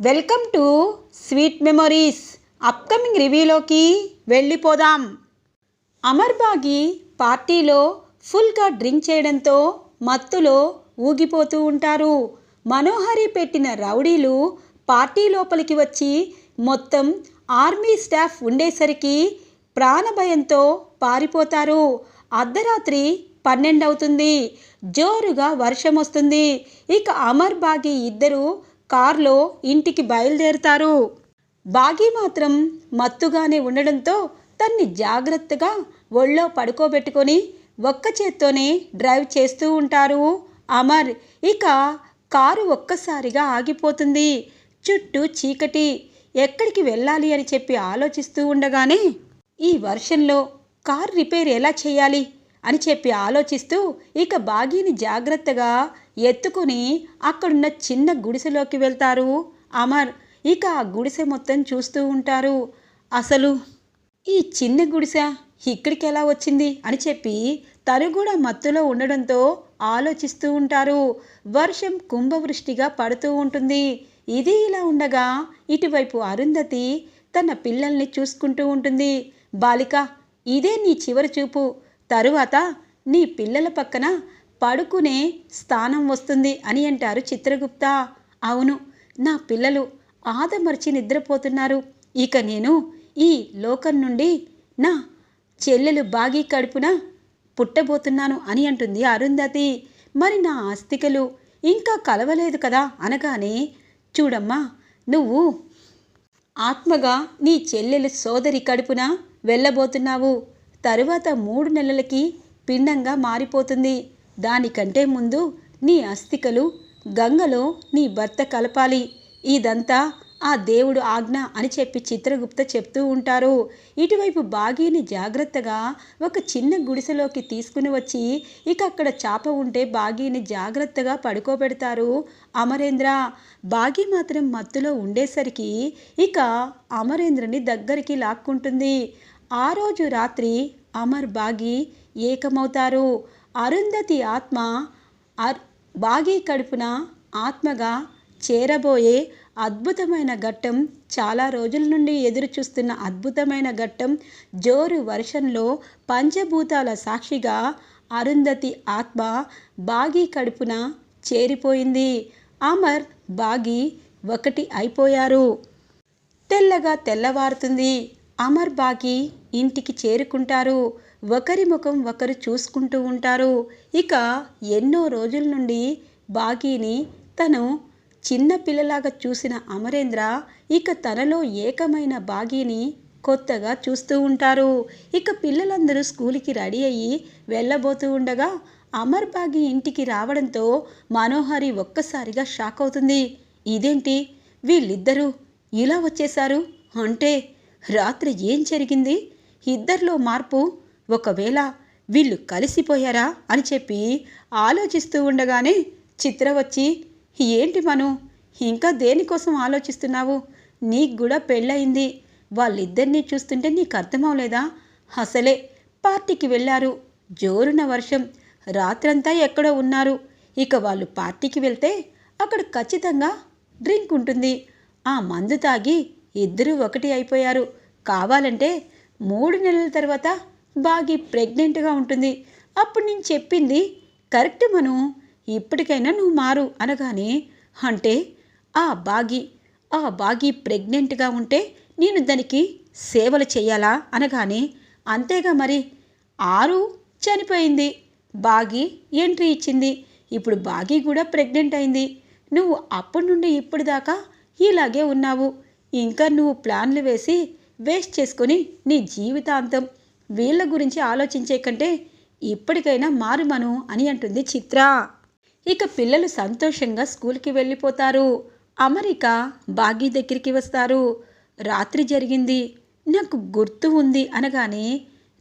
Welcome to sweet memories. Upcoming రివ్యూలోకి వెళ్ళిపోదాం. అమర్బాగి పార్టీలో ఫుల్గా డ్రింక్ చేయడంతో మత్తులో ఊగిపోతూ ఉంటారు. మనోహరి పెట్టిన రౌడీలు పార్టీ లోపలికి వచ్చి మొత్తం ఆర్మీ స్టాఫ్ ఉండేసరికి ప్రాణభయంతో పారిపోతారు. అర్ధరాత్రి పన్నెండు అవుతుంది జోరుగా వర్షం వస్తుంది. ఇక అమర్ బాగి ఇద్దరు కార్లో ఇంటికి బయలుదేరుతారు. బాగి మాత్రం మత్తుగానే ఉండడంతో తన్ని జాగ్రత్తగా ఒళ్ళో పడుకోబెట్టుకొని ఒక్క చేత్తోనే డ్రైవ్ చేస్తూ ఉంటారు. అమర్ ఇక కారు ఒక్కసారిగా ఆగిపోతుంది. చుట్టూ చీకటి. ఎక్కడికి వెళ్ళాలి అని చెప్పి ఆలోచిస్తూ ఉండగానే ఈ వర్షంలో కార్ రిపేర్ ఎలా చేయాలి అని చెప్పి ఆలోచిస్తూ ఇక బాగీని జాగ్రత్తగా ఎత్తుకుని అక్కడున్న చిన్న గుడిసెలోకి వెళ్తారు. అమర్ ఇక ఆ గుడిసె మొత్తం చూస్తూ ఉంటారు. అసలు ఈ చిన్న గుడిసె ఇక్కడికి ఎలా వచ్చింది అని చెప్పి తను కూడా మత్తులో ఉండడంతో ఆలోచిస్తూ ఉంటారు. వర్షం కుంభవృష్టిగా పడుతూ ఉంటుంది. ఇది ఇలా ఉండగా ఇటువైపు అరుంధతి తన పిల్లల్ని చూసుకుంటూ ఉంటుంది. బాలిక ఇదే నీ చివరి చూపు. తరువాత నీ పిల్లల పక్కన పడుకునే స్థానం వస్తుంది అని అంటారు చిత్రగుప్త. అవును నా పిల్లలు ఆదమర్చి నిద్రపోతున్నారు. ఇక నేను ఈ లోకం నుండి నా చెల్లెలు బాగి కడుపున పుట్టబోతున్నాను అని అంటుంది అరుంధతి. మరి నా ఆస్తికలు ఇంకా కలవలేదు కదా అనగానే చూడమ్మా నువ్వు ఆత్మగా నీ చెల్లెలు సోదరి కడుపున వెళ్ళబోతున్నావు. తరువాత మూడు నెలలకి పిండంగా మారిపోతుంది. దానికంటే ముందు నీ అస్థికలు గంగలో నీ భర్త కలపాలి. ఇదంతా ఆ దేవుడు ఆజ్ఞ అని చెప్పి చిత్రగుప్త చెప్తూ ఉంటారు. ఇటువైపు బాగీని జాగ్రత్తగా ఒక చిన్న గుడిసెలోకి తీసుకుని వచ్చి ఇక అక్కడ చాప ఉంటే బాగీని జాగ్రత్తగా పడుకోబెడతారు అమరేంద్ర. బాగీ మాత్రం మత్తులో ఉండేసరికి ఇక అమరేంద్రని దగ్గరికి లాక్కుంటుంది. ఆ రోజు రాత్రి అమర్ బాగి ఏకమవుతారు. అరుంధతి ఆత్మ అర్ బాగి కడుపున ఆత్మగా చేరబోయే అద్భుతమైన ఘట్టం చాలా రోజుల నుండి ఎదురు చూస్తున్న అద్భుతమైన ఘట్టం జోరు వర్షంలో పంచభూతాల సాక్షిగా అరుంధతి ఆత్మ బాగి కడుపున చేరిపోయింది. అమర్ బాగి ఒకటి అయిపోయారు. తెల్లగా తెల్లవారుతుంది. అమర్ బాగి ఇంటికి చేరుకుంటారు. ఒకరి ముఖం ఒకరు చూసుకుంటూ ఉంటారు. ఇక ఎన్నో రోజుల నుండి బాగీని తను చిన్న పిల్లలాగా చూసిన అమరేంద్ర ఇక తనలో ఏకమైన బాగీని కొత్తగా చూస్తూ ఉంటారు. ఇక పిల్లలందరూ స్కూల్కి రెడీ అయ్యి వెళ్ళబోతూ ఉండగా అమర్ బాగి ఇంటికి రావడంతో మనోహరి ఒక్కసారిగా షాక్ అవుతుంది. ఇదేంటి? వీళ్ళిద్దరూ ఇలా వచ్చేశారు? అంటే రాత్రి ఏం జరిగింది? ఇద్దరిలో మార్పు ఒకవేళ వీళ్ళు కలిసిపోయారా అని చెప్పి ఆలోచిస్తూ ఉండగానే చిత్ర వచ్చి ఏంటి మను ఇంకా దేనికోసం ఆలోచిస్తున్నావు? నీకు కూడా పెళ్ళయింది. వాళ్ళిద్దరినీ చూస్తుంటే నీకు అర్థమవలేదా? అసలే పార్టీకి వెళ్ళారు. జోరున వర్షం. రాత్రంతా ఎక్కడో ఉన్నారు. ఇక వాళ్ళు పార్టీకి వెళ్తే అక్కడ ఖచ్చితంగా డ్రింక్ ఉంటుంది. ఆ మందు తాగి ఇద్దరూ ఒకటి అయిపోయారు. కావాలంటే మూడు నెలల తర్వాత బాగి ప్రెగ్నెంట్గా ఉంటుంది. అప్పుడు నేను చెప్పింది కరెక్ట్ మను ఇప్పటికైనా నువ్వు మారు అనగానే అంటే ఆ బాగి ఆ బాగి ప్రెగ్నెంట్గా ఉంటే నేను దానికి సేవలు చేయాలా? అనగానే అంతేగా మరి ఆరు చనిపోయింది బాగి ఎంట్రీ ఇచ్చింది ఇప్పుడు బాగి కూడా ప్రెగ్నెంట్ అయింది. నువ్వు అప్పటి నుండి ఇప్పుడు దాకా ఇలాగే ఉన్నావు. ఇంకా నువ్వు ప్లాన్లు వేసి వేస్ట్ చేసుకొని నీ జీవితాంతం వీళ్ళ గురించి ఆలోచించే కంటే ఇప్పటికైనా మారుమను అని అంటుంది చిత్ర. ఇక పిల్లలు సంతోషంగా స్కూల్కి వెళ్ళిపోతారు. అమరిక బాగీ దగ్గరికి వస్తారు. రాత్రి జరిగింది. నాకు గుర్తు ఉంది అనగానే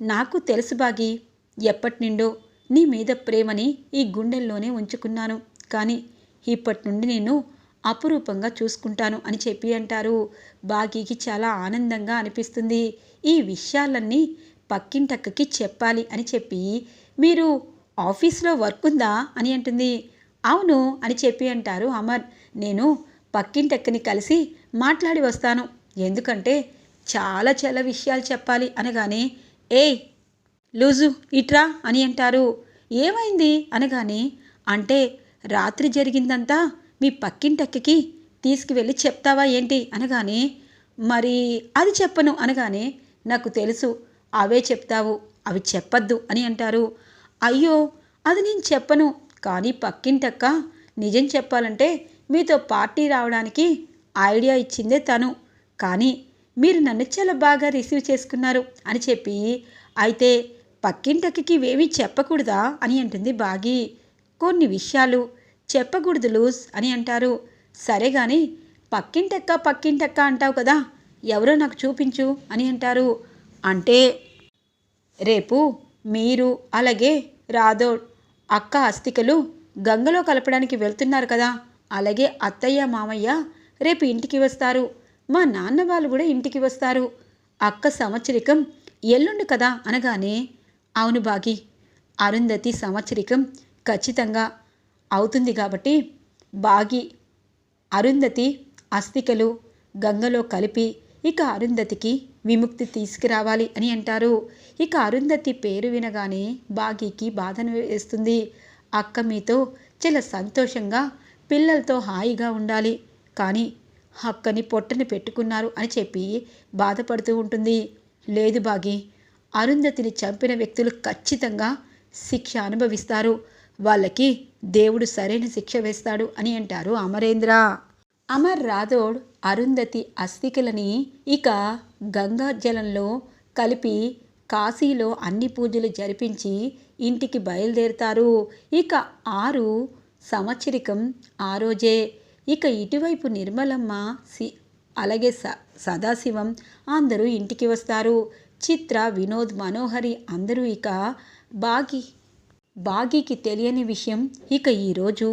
నాకు తెలుసు బాగి ఎప్పటి నుండో నీ మీద ప్రేమని ఈ గుండెల్లోనే ఉంచుకున్నాను. కానీ ఇప్పటి నుండి నేను అపురూపంగా చూసుకుంటాను అని చెప్పి అంటారు. బాగీకి చాలా ఆనందంగా అనిపిస్తుంది. ఈ విషయాలన్నీ పక్కింటక్కకి చెప్పాలి అని చెప్పి మీరు ఆఫీస్లో వర్క్ ఉందా అని అంటుంది. అవును అని చెప్పి అంటారు అమర్. నేను పక్కింటక్కని కలిసి మాట్లాడి వస్తాను. ఎందుకంటే చాలా చాలా విషయాలు చెప్పాలి అనగానే ఏయ్ లూజు ఇట్రా అని అంటారు. ఏమైంది? అనగానే అంటే రాత్రి జరిగిందంతా మీ పక్కింటక్కకి తీసుకువెళ్ళి చెప్తావా ఏంటి? అనగానే మరి అది చెప్పను అనగానే నాకు తెలుసు. అవే చెప్తావు అవి చెప్పద్దు అని అంటారు. అయ్యో అది నేను చెప్పను. కానీ పక్కింటక్క నిజం చెప్పాలంటే మీతో పార్టీ రావడానికి ఐడియా ఇచ్చిందే తను. కానీ మీరు నన్ను చాలా బాగా రిసీవ్ చేసుకున్నారు అని చెప్పి అయితే పక్కింటక్కకి ఇవేమీ చెప్పకూడదా అని అంటుంది బాగి. కొన్ని విషయాలు చెప్పకూడదు లూజ్ అని అంటారు. సరే కానీ పక్కింటక్క పక్కింటక్క అంటావు కదా ఎవరో నాకు చూపించు అని అంటారు. అంటే రేపు మీరు అలాగే రాథోడ్ అక్క అస్థికలు గంగలో కలపడానికి వెళ్తున్నారు కదా. అలాగే అత్తయ్య మామయ్య రేపు ఇంటికి వస్తారు. మా నాన్న వాళ్ళు కూడా ఇంటికి వస్తారు. అక్క సంవత్సరికం ఎల్లుండి కదా అనగానే అవును బాగి అరుంధతి సంవత్సరికం ఖచ్చితంగా అవుతుంది కాబట్టి బాగి అరుంధతి అస్థికలు గంగలో కలిపి ఇక అరుంధతికి విముక్తి తీసుకురావాలి అని అంటారు. ఇక అరుంధతి పేరు వినగానే బాగీకి బాధను వేస్తుంది. అక్క మీతో చాలా సంతోషంగా పిల్లలతో హాయిగా ఉండాలి. కానీ అక్కని పొట్టని పెట్టుకున్నారు అని చెప్పి బాధపడుతూ ఉంటుంది. లేదు బాగి అరుంధతిని చంపిన వ్యక్తులు ఖచ్చితంగా శిక్ష అనుభవిస్తారు. వాళ్ళకి దేవుడు సరైన శిక్ష వేస్తాడు అని అంటారు అమరేంద్ర. అమర్ రాథోడ్ అరుంధతి అస్థికలని ఇక గంగా జలంలో కలిపి కాశీలో అన్ని పూజలు జరిపించి ఇంటికి బయలుదేరుతారు. ఇక ఆరు సంవత్సరికం ఆ రోజే. ఇక ఇటువైపు నిర్మలమ్మ సి అలాగే స సదాశివం అందరూ ఇంటికి వస్తారు. చిత్ర వినోద్ మనోహరి అందరూ ఇక బాగి బాగీకి తెలియని విషయం ఇక ఈరోజు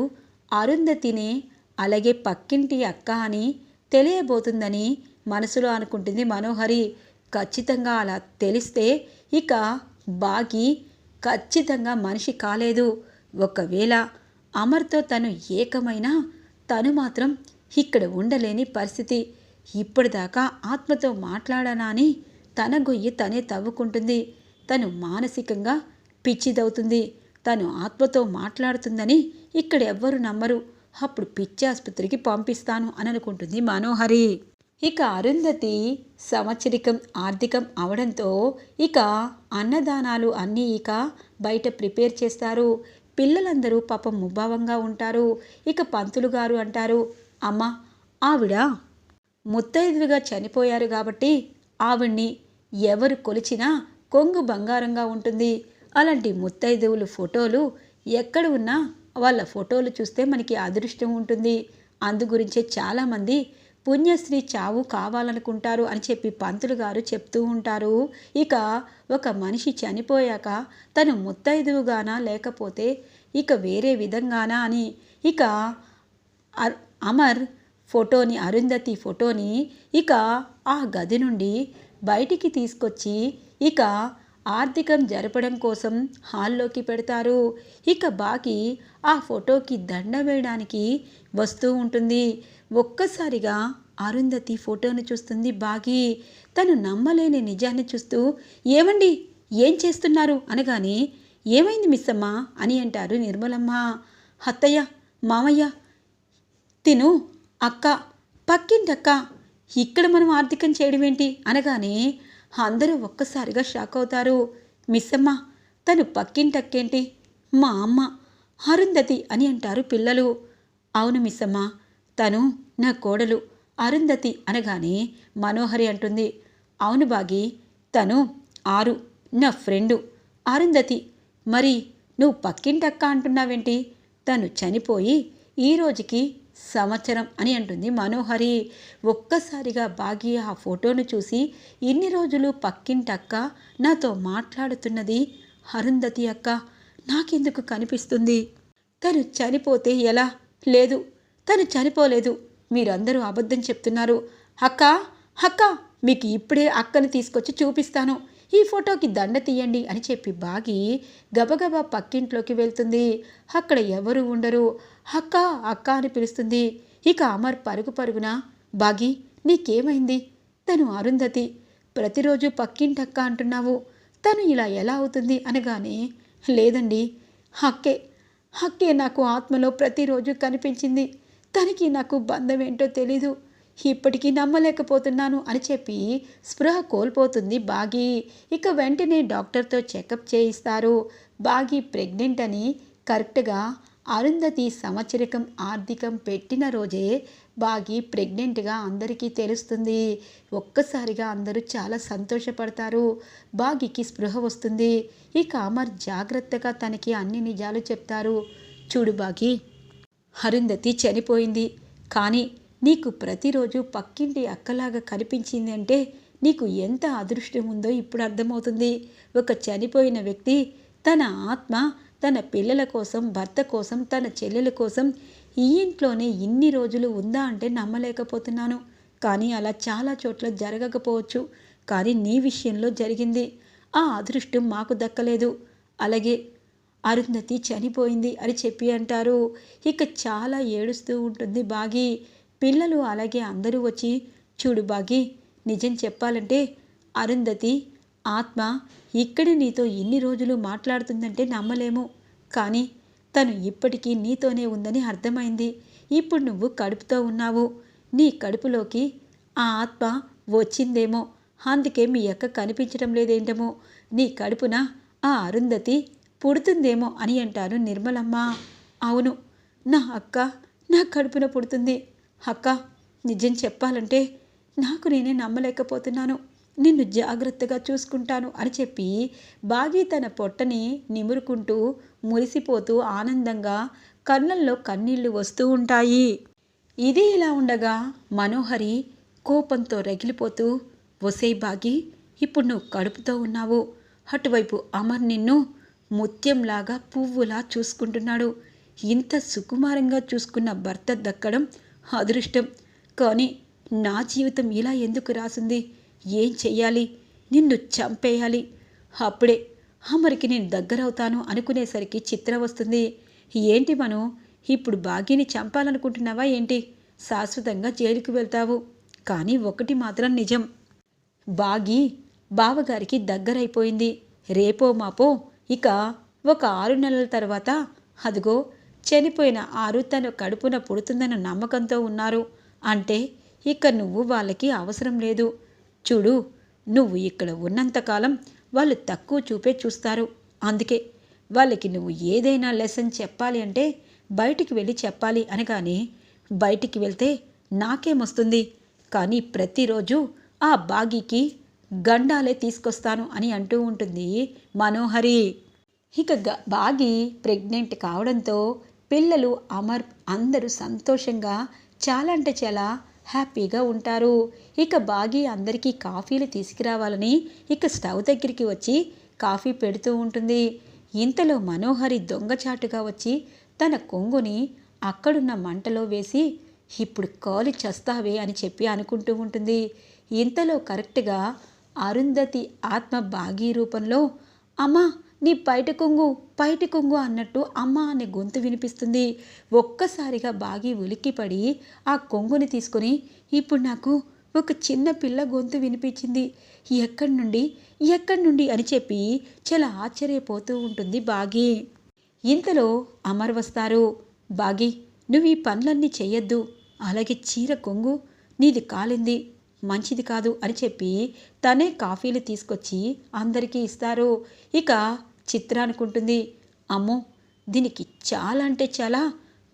అరుంధతినే అలాగే పక్కింటి అక్క అని తెలియబోతుందని మనసులో అనుకుంటుంది మనోహరి ఖచ్చితంగా అలా తెలిస్తే ఇక బాగి ఖచ్చితంగా మనిషి కాలేదు. ఒకవేళ అమర్తో తను ఏకమైనా తను మాత్రం ఇక్కడ ఉండలేని పరిస్థితి. ఇప్పటిదాకా ఆత్మతో మాట్లాడానా అని తన గొయ్యి తనే తవ్వుకుంటుంది. తను మానసికంగా పిచ్చిదవుతుంది. తను ఆత్మతో మాట్లాడుతుందని ఇక్కడ ఎవ్వరు నమ్మరు. అప్పుడు పిచ్చి ఆసుపత్రికి పంపిస్తాను అని అనుకుంటుంది మనోహరి. ఇక అరుంధతి సంవత్సరికం ఆర్థికం అవడంతో ఇక అన్నదానాలు అన్నీ ఇక బయట ప్రిపేర్ చేస్తారు. పిల్లలందరూ పాపం ముభావంగా ఉంటారు. ఇక పంతులు గారు అంటారు అమ్మ ఆవిడ ముత్తైదువిగా చనిపోయారు కాబట్టి ఆవిడ్ని ఎవరు కొలిచినా కొంగు బంగారంగా ఉంటుంది. అలాంటి ముత్తైదువులు ఫోటోలు ఎక్కడ ఉన్నా వాళ్ళ ఫోటోలు చూస్తే మనకి అదృష్టం ఉంటుంది. అందు గురించే చాలామంది పుణ్యశ్రీ చావు కావాలనుకుంటారు అని చెప్పి పంతులు గారు చెప్తూ ఉంటారు. ఇక ఒక మనిషి చనిపోయాక తను ముత్తైదువుగానా లేకపోతే ఇక వేరే విధంగానా అని. ఇక అమర్ ఫోటోని అరుంధతి ఫోటోని ఇక ఆ గది నుండి బయటికి తీసుకొచ్చి ఇక ఆర్థికం జరపడం కోసం హాల్లోకి పెడతారు. ఇక బాకీ ఆ ఫోటోకి దండ వేయడానికి వస్తూ ఉంటుంది. ఒక్కసారిగా అరుంధతి ఫోటోను చూస్తుంది. బాగి తను నమ్మలేని నిజాన్ని చూస్తూ ఏమండి? ఏం చేస్తున్నారు? అనగానే ఏమైంది మిస్సమ్మ? అని అంటారు నిర్మలమ్మ. అత్తయ్య మామయ్య తిను అక్క పక్కింటక్క ఇక్కడ మనం ఆర్థికం చేయడం ఏంటి? అనగానే అందరూ ఒక్కసారిగా షాక్ అవుతారు. మిస్సమ్మ తను పక్కింటక్కేంటి? మా అమ్మ అరుంధతి అని అంటారు పిల్లలు. అవును మిస్సమ్మ తను నా కోడలు అరుంధతి అనగానే మనోహరి అంటుంది. అవును బాగి తను ఆరు నా ఫ్రెండు. అరుంధతి మరి నువ్వు పక్కింటక్క అంటున్నావేంటి? తను చనిపోయి ఈ రోజుకి సంవత్సరం అని అంటుంది మనోహరి. ఒక్కసారిగా బాగి ఆ ఫోటోను చూసి ఇన్ని రోజులు పక్కింటక్క నాతో మాట్లాడుతున్నది అరుంధతి అక్క. నాకెందుకు కనిపిస్తుంది? తను చనిపోతే ఎలా? లేదు తను చనిపోలేదు. మీరందరూ అబద్ధం చెప్తున్నారు. అక్క అక్క మీకు ఇప్పుడే అక్కని తీసుకొచ్చి చూపిస్తాను. ఈ ఫోటోకి దండ తీయండి అని చెప్పి బాగి గబగబా పక్కింట్లోకి వెళ్తుంది. అక్కడ ఎవరు ఉండరు. అక్క అక్క అని పిలుస్తుంది. ఇక అమర్ పరుగు పరుగున బాగి నీకేమైంది? తను అరుంధతి ప్రతిరోజు పక్కింటక్క అంటున్నావు. తను ఇలా ఎలా అవుతుంది అనగానే లేదండి హక్కే హక్కే నాకు ఆత్మలో ప్రతిరోజు కనిపించింది. తనకి నాకు బంధం ఏంటో తెలీదు. ఇప్పటికీ నమ్మలేకపోతున్నాను అని చెప్పి స్పృహ కోల్పోతుంది బాగి. ఇక వెంటనే డాక్టర్తో చెకప్ చేయిస్తారు. బాగి ప్రెగ్నెంట్ అని కరెక్ట్గా అరుంధతి సంవత్సరికం ఆర్థికం పెట్టిన రోజే బాగి ప్రెగ్నెంట్గా అందరికీ తెలుస్తుంది. ఒక్కసారిగా అందరూ చాలా సంతోషపడతారు. బాగికి స్పృహ వస్తుంది. ఇక అమర్ జాగ్రత్తగా తనకి అన్ని నిజాలు చెప్తారు. చూడు బాగి. అరుంధతి చనిపోయింది. కానీ నీకు ప్రతిరోజు పక్కింటి అక్కలాగా కనిపించిందంటే నీకు ఎంత అదృష్టం ఉందో ఇప్పుడు అర్థమవుతుంది. ఒక చనిపోయిన వ్యక్తి తన ఆత్మ తన పిల్లల కోసం భర్త కోసం తన చెల్లెల కోసం ఈ ఇంట్లోనే ఇన్ని రోజులు ఉందా అంటే నమ్మలేకపోతున్నాను. కానీ అలా చాలా చోట్ల జరగకపోవచ్చు. కానీ నీ విషయంలో జరిగింది. ఆ అదృష్టం మాకు దక్కలేదు. అలాగే అరుంధతి చనిపోయింది అని చెప్పి అంటారు. ఇక చాలా ఏడుస్తూ ఉంటుంది బాగి. పిల్లలు అలాగే అందరూ వచ్చి చూడు బాగి నిజం చెప్పాలంటే అరుంధతి ఆత్మ ఇక్కడే నీతో ఇన్ని రోజులు మాట్లాడుతుందంటే నమ్మలేము. కానీ తను ఇప్పటికీ నీతోనే ఉందని అర్థమైంది. ఇప్పుడు నువ్వు కడుపుతో ఉన్నావు. నీ కడుపులోకి ఆ ఆత్మ వచ్చిందేమో. అందుకే మీ అక్క కనిపించడం లేదేంటమో. నీ కడుపున ఆ అరుంధతి పుడుతుందేమో అని అంటారు నిర్మలమ్మ. అవును నా అక్క నా కడుపున పుడుతుంది. అక్క నిజం చెప్పాలంటే నాకు నేనే నమ్మలేకపోతున్నాను. నిన్ను జాగ్రత్తగా చూసుకుంటాను అని చెప్పి బాగి తన పొట్టని నిమురుకుంటూ మురిసిపోతూ ఆనందంగా కళ్ళల్లో కన్నీళ్ళు వస్తూ ఉంటాయి. ఇది ఇలా ఉండగా మనోహరి కోపంతో రగిలిపోతూ ఒసే బాగి ఇప్పుడు నువ్వు కడుపుతో ఉన్నావు. అటువైపు అమర్ నిన్ను ముత్యంలాగా పువ్వులా చూసుకుంటున్నాడు. ఇంత సుకుమారంగా చూసుకున్న భర్త దక్కడం అదృష్టం. కానీ నా జీవితం ఇలా ఎందుకు రాసింది? ఏం చెయ్యాలి? నిన్ను చంపేయాలి. అప్పుడే అమరికి నేను దగ్గరవుతాను అనుకునేసరికి చిత్ర వస్తుంది. ఏంటి మనం? ఇప్పుడు బాగీని చంపాలనుకుంటున్నావా ఏంటి? శాశ్వతంగా జైలుకు వెళ్తావు. కానీ ఒకటి మాత్రం నిజం. బాగి బావగారికి దగ్గరైపోయింది. రేపో మాపో ఇక ఒక ఆరు నెలల తర్వాత అదిగో చనిపోయిన ఆరు తన కడుపున పుడుతుందన్న నమ్మకంతో ఉన్నారు. అంటే ఇక నువ్వు వాళ్ళకి అవసరం లేదు. చూడు నువ్వు ఇక్కడ ఉన్నంతకాలం వాళ్ళు తక్కువ చూపే చూస్తారు. అందుకే వాళ్ళకి నువ్వు ఏదైనా లెసన్ చెప్పాలి అంటే బయటికి వెళ్ళి చెప్పాలి అనగానే బయటికి వెళ్తే నాకేమొస్తుంది కానీ ప్రతిరోజు ఆ బాగీకి గండాలే తీసుకొస్తాను అని అంటూ ఉంటుంది మనోహరి. ఇక బాగి ప్రెగ్నెంట్ కావడంతో పిల్లలు అమర్ అందరూ సంతోషంగా చాలా అంటే చాలా హ్యాపీగా ఉంటారు. ఇక బాగి అందరికీ కాఫీలు తీసుకురావాలని ఇక స్టవ్ దగ్గరికి వచ్చి కాఫీ పెడుతూ ఉంటుంది. ఇంతలో మనోహరి దొంగచాటుగా వచ్చి తన కొంగుని అక్కడున్న మంటలో వేసి ఇప్పుడు కాలు చస్తావే అని చెప్పి అనుకుంటూ ఉంటుంది. ఇంతలో కరెక్ట్గా అరుంధతి ఆత్మ బాగీ రూపంలో అమ్మా నీ పైటి కొంగు పైటి కొంగు అన్నట్టు అమ్మ అనే గొంతు వినిపిస్తుంది. ఒక్కసారిగా బాగి ఉలిక్కిపడి ఆ కొంగుని తీసుకొని ఇప్పుడు నాకు ఒక చిన్న పిల్ల గొంతు వినిపించింది. ఎక్కడి నుండి? ఎక్కడి నుండి? అని చెప్పి చాలా ఆశ్చర్యపోతూ ఉంటుంది బాగి. ఇంతలో అమర్ వస్తారు. బాగి నువ్వు ఈ పనులన్నీ చేయొద్దు అలాగే చీర కొంగు నీది కాలింది. మంచిది కాదు అని చెప్పి తనే కాఫీలు తీసుకొచ్చి అందరికీ ఇస్తారు. ఇక చిత్ర అనుకుంటుంది అమ్మో దీనికి చాలా అంటే చాలా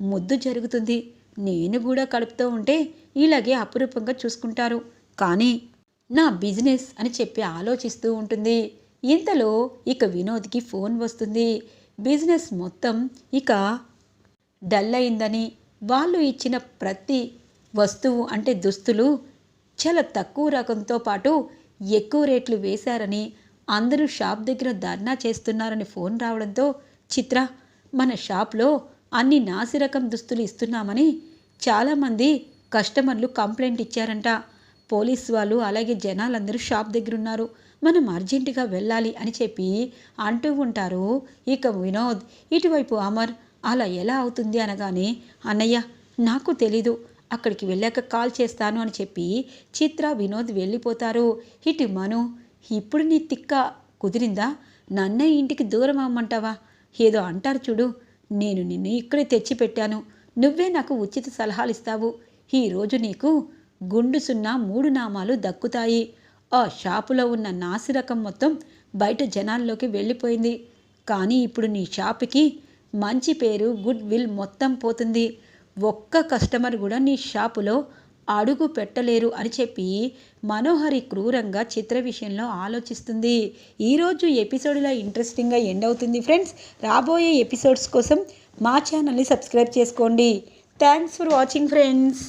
ముద్దు జరుగుతుంది. నేను కూడా కలుపుతూ ఉంటే ఇలాగే అపురూపంగా చూసుకుంటారు. కానీ నా బిజినెస్ అని చెప్పి ఆలోచిస్తూ ఉంటుంది. ఇంతలో ఇక వినోద్కి ఫోన్ వస్తుంది. బిజినెస్ మొత్తం ఇక డల్ అయిందని వాళ్ళు ఇచ్చిన ప్రతి వస్తువు అంటే దుస్తులు చాలా తక్కువ రకంతో పాటు ఎక్కువ రేట్లు వేశారని అందరూ షాప్ దగ్గర ధర్నా చేస్తున్నారని ఫోన్ రావడంతో చిత్ర మన షాప్లో అన్ని నాసిరకం దుస్తులు ఇస్తున్నామని చాలామంది కస్టమర్లు కంప్లైంట్ ఇచ్చారంట. పోలీస్ వాళ్ళు అలాగే జనాలందరూ షాప్ దగ్గర ఉన్నారు మనం అర్జెంటుగా వెళ్ళాలి అని చెప్పి అంటూ ఉంటారు. ఇక వినోద్ ఇటువైపు అమర్ అలా ఎలా అవుతుంది అనగానే అన్నయ్య నాకు తెలీదు. అక్కడికి వెళ్ళాక కాల్ చేస్తాను అని చెప్పి చిత్ర వినోద్ వెళ్ళిపోతారు. ఇటు మను ఇప్పుడు నీ తిక్క కుదిరిందా? నన్నే ఇంటికి దూరం అమ్మంటావా? ఏదో అంటారు చూడు. నేను నిన్ను ఇక్కడే తెచ్చిపెట్టాను. నువ్వే నాకు ఉచిత సలహాలు ఇస్తావు. ఈరోజు నీకు గుండు సున్నా మూడు నామాలు దక్కుతాయి. ఆ షాపులో ఉన్న నాసిరకం మొత్తం బయట జనాల్లోకి వెళ్ళిపోయింది. కానీ ఇప్పుడు నీ షాపుకి మంచి పేరు గుడ్ విల్ మొత్తం పోతుంది. ఒక్క కస్టమర్ కూడా నీ షాపులో అడుగు పెట్టలేరు అని చెప్పి మనోహరి క్రూరంగా చిత్ర విషయంలో ఆలోచిస్తుంది. ఈరోజు ఎపిసోడ్లో ఇంట్రెస్టింగ్గా ఎండ్ అవుతుంది ఫ్రెండ్స్ రాబోయే ఎపిసోడ్స్ కోసం మా ఛానల్ని సబ్స్క్రైబ్ చేసుకోండి. Thanks for watching friends